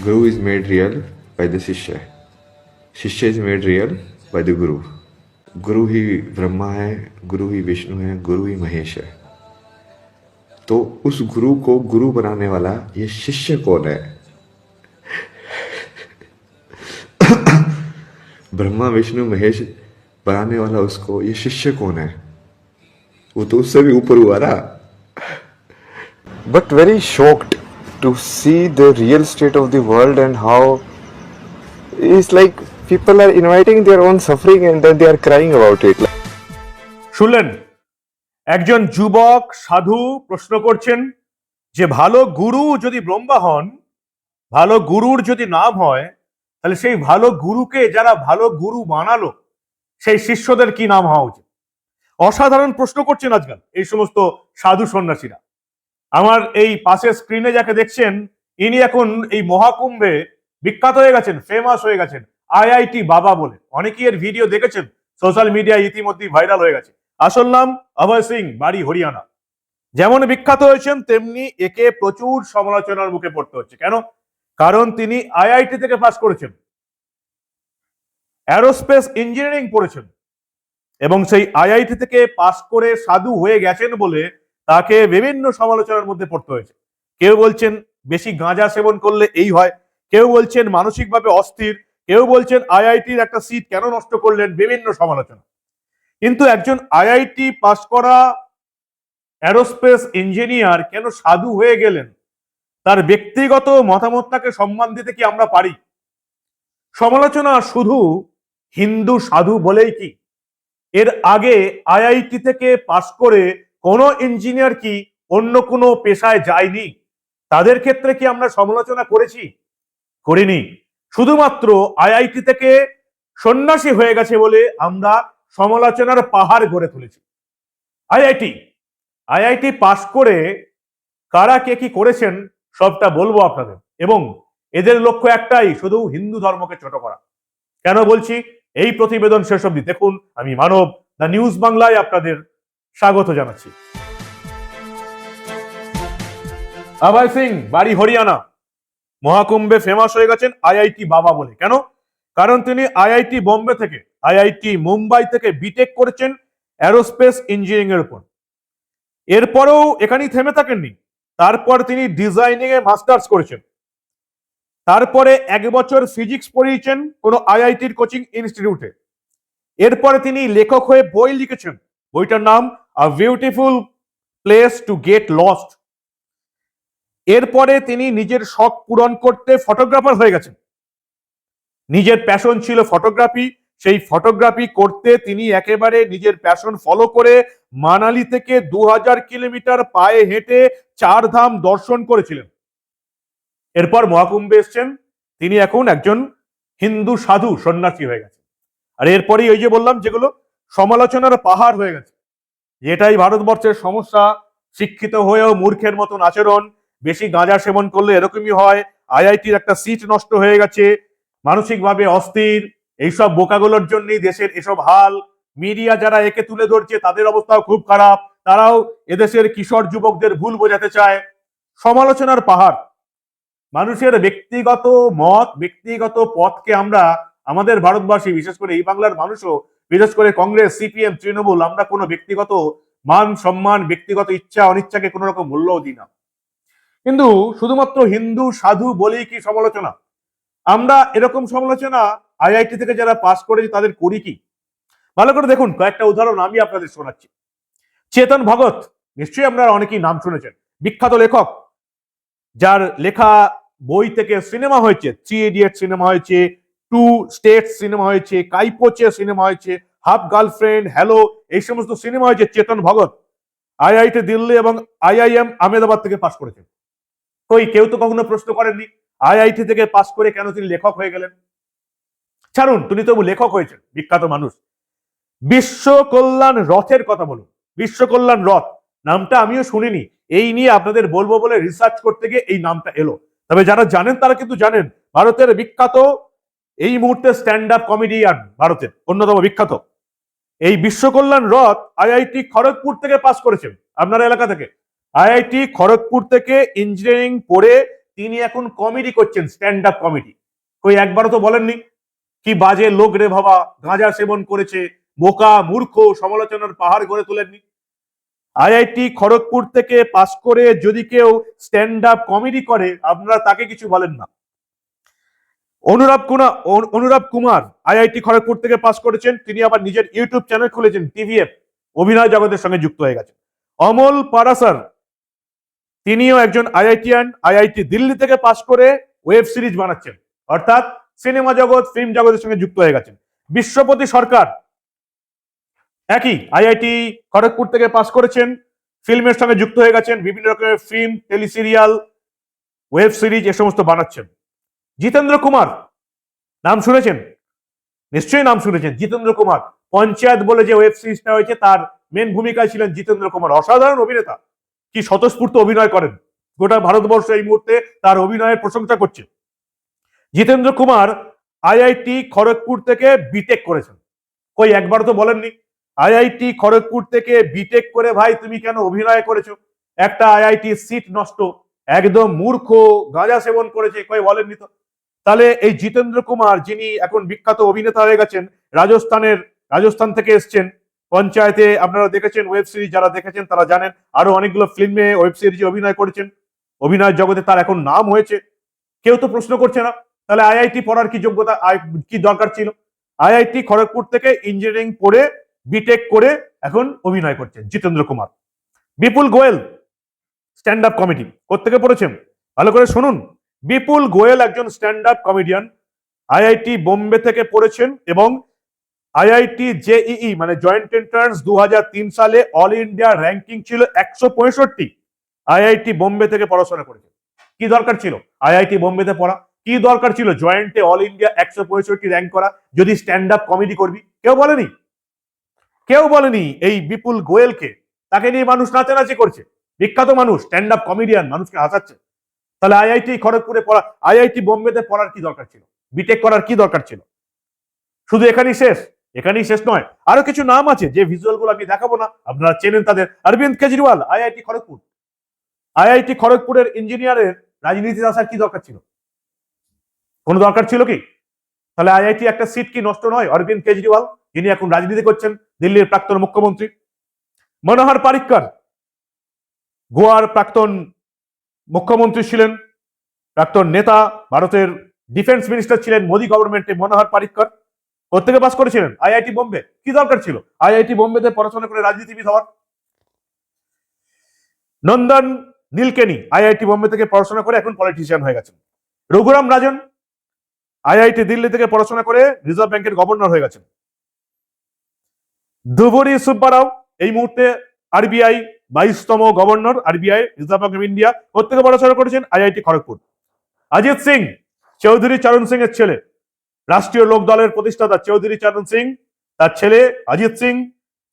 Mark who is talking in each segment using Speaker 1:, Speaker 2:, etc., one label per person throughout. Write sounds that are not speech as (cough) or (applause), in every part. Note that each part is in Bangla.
Speaker 1: Guru is made real by the Shishya. Shishya is made real by the Guru. गुरु ही ब्रह्मा है गुरु ही विष्णु है गुरु ही महेश है तो उस गुरु को गुरु बनाने वाला ये शिष्य कौन है ब्रह्मा विष्णु महेश बनाने वाला उसको ये शिष्य कौन है वो तो उससे भी ऊपर हुआ ना but very shocked to see the real state of the world and how it's like people are inviting their own suffering and then they are crying about it.
Speaker 2: শুনলেন? একজন যুবক সাধু প্রশ্ন করছেন যে, ভালো গুরু যদি ব্রহ্মা হন, ভালো গুরুর যদি নাম হয়, তাহলে সেই ভালো গুরুকে যারা ভালো গুরু বানালো, সেই শিষ্যদের কি নাম হওয়া উচিত? অসাধারণ প্রশ্ন করছেন আজকাল এই সমস্ত সাধু সন্ন্যাসীরা। আমার এই পাশের স্ক্রিনে যাকে দেখছেন, ইনি এখন এই মহাকুম্ভে বিখ্যাত হয়ে গেছেন ফেমাস হয়ে গেছেন আইআইটি বাবা বলে। অনেকেই এর ভিডিও দেখেছেন সোশ্যাল মিডিয়ায় ইতিমধ্যেই ভাইরাল হয়ে গেছে। আসল নাম অভয় সিং, বাড়ি হরিয়ানা। যেমন বিখ্যাত হয়েছেন, তেমনি একে প্রচুর সমালোচনার মুখে পড়তে হচ্ছে। কেন? কারণ তিনি আইআইটি থেকে পাস করেছেন। অ্যারোস্পেস ইঞ্জিনিয়ারিং পড়েছেন। এবং সেই আইআইটি থেকে পাস করে সাধু হয়ে গেছেন বলে তাকে বিভিন্ন সমালোচনার মধ্যে পড়তে হয়েছে। কেউ বলছেন বেশি গাঁজা সেবন করলে এই হয়, কেউ বলছেন মানসিকভাবে অস্থির, কেউ বলছেন আইআইটির একটা সিট কেন নষ্ট করলেন, বিভিন্ন সমালোচনা। কিন্তু একজন আইআইটি পাশ করা অ্যারোস্পেস ইঞ্জিনিয়ার কেন সাধু হয়ে গেলেন? তার ব্যক্তিগত মতামতটাকে সম্মান দিতে কি আমরা পারি? সমালোচনা শুধু হিন্দু সাধু বলেই কি? এর আগে আইআইটি থেকে পাশ করে কোনো ইঞ্জিনিয়ার কি অন্য কোনো পেশায় যায়নি? তাদের ক্ষেত্রে কি আমরা সমালোচনা করেছি? করিনি। শুধুমাত্র আইআইটি থেকে সন্ন্যাসী হয়ে গেছে বলে আমরা সমালোচনার পাহাড় গড়ে তুলেছি। আইআইটি আইআইটি পাশ করে কারা কে কি করেছেন সবটা বলব আপনাদের। এবং এদের লক্ষ্য একটাই, শুধু হিন্দু ধর্মকে ছোট করা। কেন বলছি? এই প্রতিবেদন শেষ অবধি দেখুন। আমি মানব, দ্য নিউজ বাংলায় আপনাদের স্বাগত জানাচ্ছি। অভয় সিং, বাড়ি হরিয়ানা। মহাকুম্ভে ফেমাস হয়ে গেছেন আইআইটি বাবা বলে। কেন? কারণ তিনি আইআইটি বোম্বে থেকে, আইআইটি মুম্বাই থেকে বিটেক করেছেন অ্যারোস্পেস ইঞ্জিনিয়ারিং এর উপর। এরপরেও এখানেই থেমে থাকেননি। তারপর তিনি ডিজাইনিং এ মাস্টার্স করেছেন। তারপরে এক বছর ফিজিক্স পড়িয়েছেন কোন আইআইটির কোচিং ইনস্টিটিউটে এরপরে তিনি লেখক হয়ে বই লিখেছেন। বইটার নাম a beautiful place to get lost এরপরে তিনি নিজের শখ পূরণ করতে ফটোগ্রাফার হয়ে গেছেন। নিজের প্যাশন ছিল ফটোগ্রাফি সেই ফটোগ্রাফি করতে তিনি একেবারে নিজের প্যাশন ফলো করে মানালি থেকে দু হাজার কিলোমিটার পায়ে হেঁটে চার ধাম দর্শন করেছিলেন। এরপর মহাকুম্ভে এসছেন। তিনি এখন একজন হিন্দু সাধু, সন্ন্যাসী হয়ে গেছে আর এরপরেই ওই যে বললাম যেগুলো সমালোচনার পাহাড় হয়ে গেছে। যেটাই ভারতবর্ষের সমস্যা। শিক্ষিত হয়েও মূর্খের মতন আচরণ। বেশি গাঁজা সেবন করলে এরকমই হয়। আইআইটির একটা সিট নষ্ট হয়ে গেছে। মানসিকভাবে অস্থির। এইসব বোকাগুলোর জন্যই দেশের এসব হাল। মিডিয়া যারা একে তুলে ধরছে, তাদের অবস্থাও খুব খারাপ। তারাও এদেশের কিশোর যুবকদের ভুল বোঝাতে চায়। সমালোচনার পাহাড়। মানুষের ব্যক্তিগত মত, ব্যক্তিগত পথকে আমরা আমাদের ভারতবাসী, বিশেষ করে এই বাংলার মানুষও বিশেষ করে কংগ্রেস, সিপিএম, তৃণমূল, আমরা কোনো ব্যক্তিগত মান, সম্মান, ব্যক্তিগত ইচ্ছা, অনিচ্ছাকে কোনো রকম মূল্যও দিই না। কিন্তু শুধুমাত্র হিন্দু, সাধু বলেই কি সমালোচনা? আমরা এরকম সমালোচনা আইআইটি থেকে যারা পাস করেছি, তাদের করি কি? ভালো করে দেখুন, কয়েকটা উদাহরণ আমি আপনাদের শোনাচ্ছি। চেতন ভগত নিশ্চয়ই আপনারা অনেকেই নাম শুনেছেন, বিখ্যাত লেখক, যার লেখা বই থেকে সিনেমা হয়েছে থ্রি ইডিয়েট সিনেমা হয়েছে টু স্টেট সিনেমা হয়েছে কাইপোচে সিনেমা হয়েছে, হাফ গার্লফ্রেন্ড, হ্যালো, এই সমস্ত সিনেমা হয়েছে চেতন ভগত আইআইটি দিল্লি এবং আইআইএম আহমেদাবাদ থেকে পাশ করেছেন। কই, কেউ তো কখনো প্রশ্ন করেননি, আইআইটি থেকে পাশ করে কেন তিনি লেখক হয়ে গেলেন? ছাড়ুন, তিনি তবু লেখক হয়েছেন, বিখ্যাত মানুষ। বিশ্ব কল্যাণ রথের কথা বলুন, বিশ্ব কল্যাণ রথ, নামটা আমিও শুনিনি, এই নিয়ে আপনাদের বলব বলে রিসার্চ করতে গিয়ে এই নামটা এলো। তবে যারা জানেন তারা কিন্তু জানেন, ভারতের বিখ্যাত এই মুহূর্তে স্ট্যান্ড আপ কমেডিয়ান ভারতের অন্যতম বিখ্যাত। এই বিশ্বকল্যাণ রথ আইআইটি খড়গপুর থেকে পাস করেছেন। আপনার এলাকা থেকে। আইআইটি খড়গপুর থেকে ইঞ্জিনিয়ারিং পড়ে তিনি এখন কমেডি করছেন স্ট্যান্ড আপ কমেডি কই, একবারও তো বলেননি? কি বাজে লোক রে ভাবা গাঁজা সেবন করেছে, বোকা, মূর্খ, সমালোচনার পাহাড় গড়ে তোলেননি। আইআইটি খড়গপুর থেকে পাস করে যদি কেউ স্ট্যান্ড আপ কমেডি করে, আপনারা তাকে কিছু বলেন না। অনুরাগ কুমার অনুরাগ কুমার, আইআইটি খড়গপুর থেকে পাস করেছেন। তিনি আবার নিজের ইউটিউব চ্যানেল খুলেছেন, টিভিএফ। অভিনয় জগতের সঙ্গে যুক্ত হয়ে গেছেন। অমল পারাসার, তিনিও একজন আইআইটিয়ান, আইআইটি দিল্লি থেকে পাস করে ওয়েব সিরিজ বানাচ্ছেন। অর্থাৎ সিনেমা জগৎ, ফিল্ম জগতের সঙ্গে যুক্ত হয়ে গেছেন। বিশ্বপতি সরকার, একই আইআইটি খড়গপুর থেকে পাস করেছেন, ফিল্মের সঙ্গে যুক্ত হয়ে গেছেন, বিভিন্ন রকমের film, tele serial, web series, এ সমস্ত বানাচ্ছেন। জিতেন্দ্র কুমার। নাম শুনেছেন? নিশ্চয়ই নাম শুনেছেন, জিতেন্দ্র কুমার। পঞ্চায়েত বলে যে ওয়েব সিরিজটা হয়েছে, তার মেন ভূমিকায় ছিলেন জিতেন্দ্র কুমার। অসাধারণ অভিনেতা। কি স্বতঃস্ফূর্ত অভিনয় করেন। গোটা ভারতবর্ষ এই মুহূর্তে তার অভিনয়ের প্রশংসা করছে। জিতেন্দ্র কুমার আইআইটি খড়গপুর থেকে বিটেক করেছেন। কই একবার তো বলেননি। আইআইটি খড়গপুর থেকে বিটেক করে, ভাই, তুমি কেন অভিনয় করেছ? একটা আইআইটি সিট নষ্ট। একদম মূর্খ, গাঁজা সেবন করেছে। কই, বলেননি তো। তাহলে এই জিতেন্দ্র কুমার যিনি এখন বিখ্যাত অভিনেতা হয়ে গেছেন, রাজস্থানের, রাজস্থান থেকে এসছেন, পঞ্চায়েতে আপনারা দেখেছেন ওয়েব সিরিজ যারা দেখেছেন তারা জানেন, আরও অনেকগুলো ফিল্মে ওয়েব সিরিজে অভিনয় করেছেন। অভিনয় জগতে তার এখন নাম হয়েছে। কেউ তো প্রশ্ন করছে না, তাহলে আইআইটি পড়ার কি যোগ্যতা কি দরকার ছিল? আইআইটি খড়গপুর থেকে ইঞ্জিনিয়ারিং পড়ে বিটেক করে এখন অভিনয় করছেন Jitendra Kumar. Vipul Goel stand up comedy কোথেকে পড়েছেন? ভালো করে শুনুন। বিপুল গোয়েল একজন stand up comedian IIT Bombay থেকে পড়েছেন এবং আইআইটি জেইই মানে জয়েন্ট এন্ট্রান্স দু হাজার তিন সালে অল ইন্ডিয়া র্যাঙ্কিং ছিল একশো পঁয়ষট্টি। আইআইটি বোম্বে থেকে পড়াশোনা করেছেন। কি দরকার ছিল? আইআইটি বোম্বেতে পড়া। কি দরকার ছিল? জয়েন্টে অল ইন্ডিয়া একশো পঁয়ষট্টি র্যাঙ্ক করা। যদি স্ট্যান্ড আপ কমেডি করবি। কেউ বলেনি? কেউ বলেনি এই বিপুল গোয়েলকে। তাকে নিয়ে মানুষ নাচানাচি করছে। বিখ্যাত মানুষ স্ট্যান্ড আপ কমেডিয়ান, মানুষকে হাসাচ্ছে। তাহলে আইআইটি খড়গপুরে পড়া, আইআইটি বোম্বেতে পড়ার কি দরকার ছিল? বিটেক করার কি দরকার ছিল? শুধু এখানেই শেষ? এখানেই শেষ নয়। আরও কিছু নাম আছে, যে ভিজুয়ালগুলো আমি দেখাবো না, আপনারা চেনেন তাদের। অরবিন্দ কেজরিওয়াল, আইআইটি খড়গপুর। আইআইটি খড়গপুরের ইঞ্জিনিয়ারের রাজনীতিতে আসার কি দরকার ছিল? কোনো দরকার ছিল কি? তাহলে আইআইটি একটা সিট কি নষ্ট নয়? অরবিন্দ কেজরিওয়াল, যিনি এখন রাজনীতি করছেন, দিল্লির প্রাক্তন মুখ্যমন্ত্রী। মনোহর পারিক্কর, গোয়ার প্রাক্তন মুখ্যমন্ত্রী ছিলেন প্রাক্তন নেতা, ভারতের ডিফেন্স মিনিস্টার ছিলেন মোদী গভর্নমেন্টে মনোহর পারিক্কর কোথেকে পাস করেছিলেন? আইআইটি বোম্বে। কি দরকার ছিল? আইআইটি বোম্বেতে পড়াশোনা করে রাজনীতিবিদ হওয়ার। নন্দন নীলকেনি আইআইটি বোম্বে থেকে পড়াশোনা করে এখন পলিটিশিয়ান হয়ে গেছেন। রঘুরাম রাজন আইআইটি দিল্লি থেকে পড়াশোনা করে রিজার্ভ ব্যাংকের গভর্নর হয়ে গেছেন। ধুবুরি সুব্বারাও এই মুহূর্তে RBI বাইশতম governor RBI reserve bank of India প্রত্যেকে পড়াশোনা করেছেন আইআইটি খড়গপুর। অজিত সিং, চৌধুরী চরণ সিং এর ছেলে। রাষ্ট্রীয় লোক দলের প্রতিষ্ঠাতা চৌধুরী চরণ সিং, তার ছেলে অজিত সিং,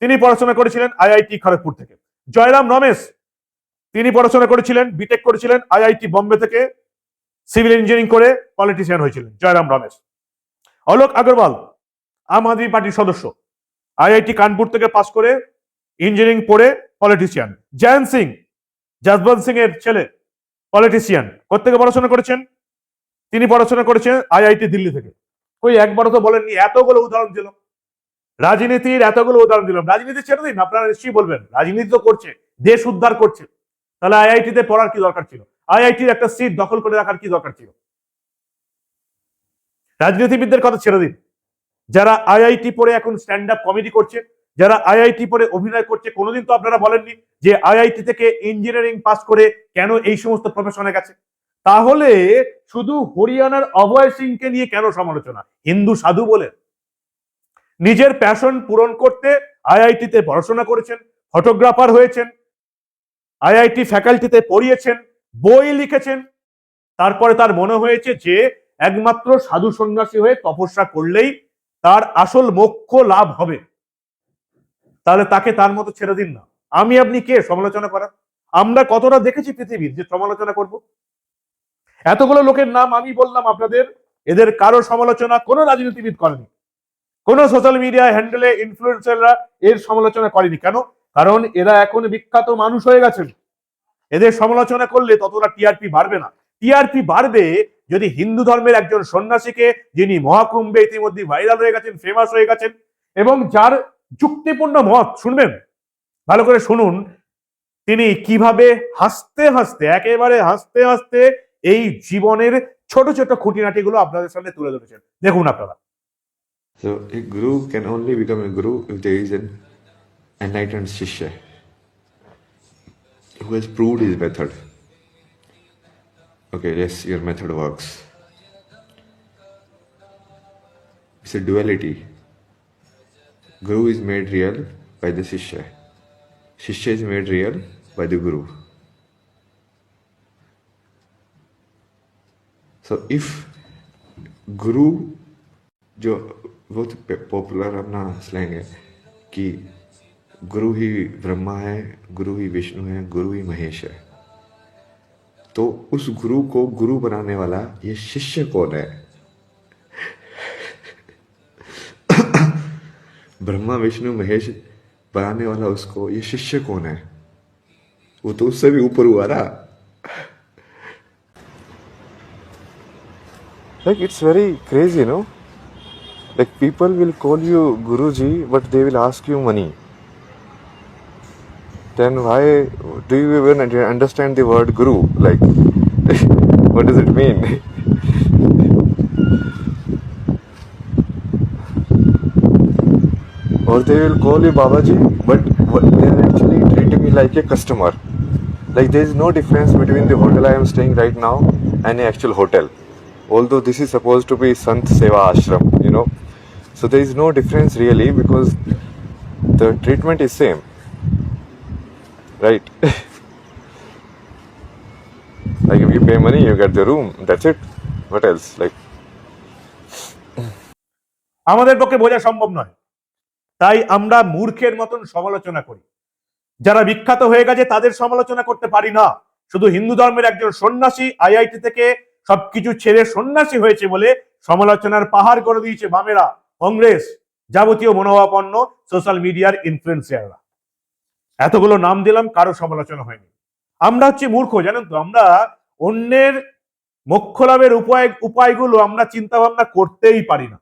Speaker 2: তিনি পড়াশোনা করেছিলেন আইআইটি খড়গপুর থেকে। জয়রাম রমেশ, তিনি পড়াশোনা করেছিলেন বিটেক করেছিলেন আইআইটি বোম্বে থেকে। সিভিল ইঞ্জিনিয়ারিং করে পলিটিশিয়ান হয়েছিলেন জয়রাম রমেশ। অলোক আগরওয়াল, আম আদমি পার্টির সদস্য। আইআইটি কানপুর থেকে পাশ করে ইঞ্জিনিয়ারিং পড়ে পলিটিশিয়ান জয়ন্ত সিং, যশবন্ত সিং এর ছেলে পলিটিশিয়ান কোথেকে পড়াশোনা করেছেন? তিনি পড়াশোনা করেছেন আইআইটি দিল্লি থেকে। কই, একবারও তো বলেননি, এতগুলো উদাহরণ দিল রাজনীতির এতগুলো উদাহরণ দিলাম। রাজনীতি ছেড়ে দিন, আপনারা নিশ্চয়ই বলবেন। রাজনীতি তো করছে, দেশ উদ্ধার করছে। তাহলে আইআইটিতে পড়ার কি দরকার ছিল? আইআইটির একটা সিট দখল করে রাখার কি দরকার ছিল? রাজনীতিবিদদের কথা ছেড়ে দিন। যারা আইআইটি পড়ে এখন স্ট্যান্ড আপ কমেডি করছে যারা আইআইটি পড়ে অভিনয় করছে, কোনোদিন তো আপনারা বলেননি যে আইআইটি থেকে ইঞ্জিনিয়ারিং পাস করে কেন এই সমস্ত প্রফেশনে গেছে? তাহলে শুধু হরিয়ানার অভয় সিংকে নিয়ে কেন সমালোচনা? হিন্দু সাধু বলে নিজের প্যাশন পূরণ করতে আইআইটিতে পড়াশোনা করেছেন ফটোগ্রাফার হয়েছেন, আইআইটি ফ্যাকাল্টিতে পড়িয়েছেন, বই লিখেছেন। তারপরে তার মনে হয়েছে যে একমাত্র সাধু সন্ন্যাসী হয়ে তপস্যা করলেই তার আসল মোক্ষ লাভ হবে। তাহলে তাকে তার মতো ছেড়ে দিন না। আমি, আপনি কে? সমালোচনা করার আমরা কতটা দেখেছি পৃথিবীর যে সমালোচনা করব? এতগুলো লোকের নাম আমি বললাম আপনাদের, এদের কারও সমালোচনা কোনো রাজনীতিবিদ করেনি। কোনো সোশ্যাল মিডিয়া হ্যান্ডেলে ইনফ্লুয়েন্সাররা এর সমালোচনা করেনি। কেন? কারণ এরা এখন বিখ্যাত মানুষ হয়ে গেছেন। এদের সমালোচনা করলে ততটা টিআরপি বাড়বে না। টিআরপি বাড়বে যদি হিন্দু ধর্মের একজন সন্ন্যাসীকে, যিনি মহাকুম্ভে ইতিমধ্যে ভাইরাল হয়ে গেছেন ফেমাস হয়ে গেছেন, এবং যার যুক্তিপূর্ণ মত শুনবেন ভালো করে শুনুন তিনি কীভাবে হাসতে হাসতে একেবারে হাসতে হাসতে এই জীবনের ছোট ছোট খুঁটিনাটিগুলো আপনাদের সামনে তুলে ধরেছেন দেখুন আপনারা
Speaker 1: So a guru can only become a guru if there is an enlightened shishya who has proved his method. Okay, yes, your method works. It's a duality. Guru is made real by the shishya shishya is made real by the guru so if गुरु जो बहुत पॉपुलर अपना स्लैंग है कि गुरु ही ब्रह्मा है गुरु ही विष्णु है गुरु ही महेश है तो उस गुरु को गुरु बनाने वाला ये शिष्य कौन है? ब्रह्मा, विष्णु, महेश बनाने वाला उसको, ये शिष्य कौन है? वो तो उससे भी ऊपर हुआ ना। Like it's very crazy no like people will call you guru ji but they will ask you money then why do you understand the word guru like what does it mean or they will call you babaji but what- they are actually treating me like a customer like there is no difference between the hotel i am staying right now and an actual hotel although this is supposed to be sant seva ashram you know so there is no difference really because the treatment is same right (laughs) like if you pay money you get the room that's it what else like
Speaker 2: আমাদের পক্ষে বোঝা সম্ভব নয় তাই আমরা মূর্খের মতন সমালোচনা করি। যারা বিখ্যাত হয়ে গেছে তাদের সমালোচনা করতে পারি না। শুধু হিন্দু ধর্মের একজন সন্ন্যাসী আইআইটি থেকে সবকিছু ছেড়ে সন্ন্যাসী হয়েছে বলে সমালোচনার পাহাড় করে দিয়েছে বামেরা, কংগ্রেস, যাবতীয় মনোভাবাপন্ন সোশ্যাল মিডিয়ার ইনফ্লুয়েন্সাররা এতগুলো নাম দিলাম, কারও সমালোচনা হয়নি। আমরা হচ্ছে মূর্খ, জানেন তো? আমরা অন্যের মোক্ষ লাভের উপায় উপায়গুলো আমরা চিন্তা ভাবনা করতেই পারি না।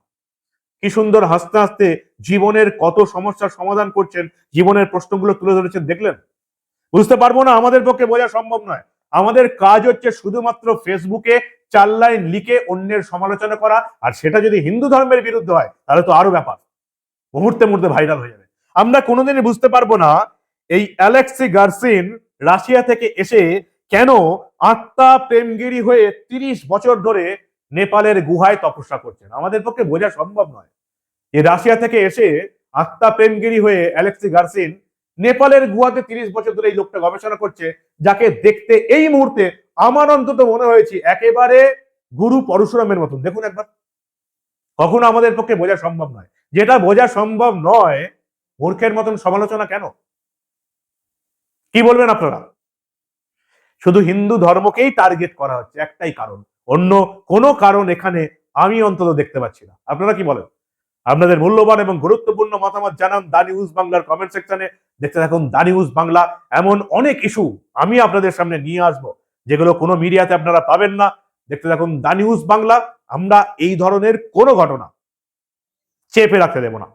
Speaker 2: কি সুন্দর হাসতে হাসতে জীবনের কত সমস্যার সমাধান করছেন, জীবনের প্রশ্নগুলো তুলে ধরেছেন, দেখলেন? বুঝতে পারব না, আমাদের পক্ষে বোঝা সম্ভব নয়। আমাদের কাজ হচ্ছে শুধুমাত্র ফেসবুকে চার লাইন লিখে অন্যের সমালোচনা করা, আর সেটা যদি হিন্দু ধর্মের বিরুদ্ধে হয়, তাহলে তো আরও ব্যাপার। মুহূর্তে মুহূর্তে ভাইরাল হয়ে যাবে। আমরা কোনোদিনই বুঝতে পারব না, এই অ্যালেক্সি গার্সিন রাশিয়া থেকে এসে কেন আত্মা প্রেমগিরি হয়ে তিরিশ বছর ধরে নেপালের গুহায় তপস্যা করছেন? আমাদের পক্ষে বোঝা সম্ভব নয়। এই রাশিয়া থেকে এসে আত্মা প্রেমগিরি হয়ে অ্যালেক্সি গার্সিন নেপালের গুহাতে তিরিশ বছর ধরে এই লোকটা গবেষণা করছে, যাকে দেখতে এই মুহূর্তে আমার অন্তত মনে হয়েছে একেবারে গুরু পরশুরামের মতন। দেখুন একবার। কখনো আমাদের পক্ষে বোঝা সম্ভব নয়। যেটা বোঝা সম্ভব নয়, মূর্খের মতন সমালোচনা কেন? কি বলবেন আপনারা? শুধু হিন্দু ধর্মকেই টার্গেট করা হচ্ছে, একটাই কারণ। অন্য কোনো কারণ এখানে আমি অন্তত দেখতে পাচ্ছি না। আপনারা কি বলেন? আপনাদের মূল্যবান এবং গুরুত্বপূর্ণ মতামত জানান দা নিউজ বাংলার কমেন্ট সেকশনে দেখতে থাকুন দা নিউজ বাংলা। এমন অনেক ইস্যু আমি আপনাদের সামনে নিয়ে আসব, যেগুলো কোনো মিডিয়াতে আপনারা পাবেন না। দেখতে থাকুন দা নিউজ বাংলা। আমরা এই ধরনের কোনো ঘটনা চেপে রাখতে দেব না।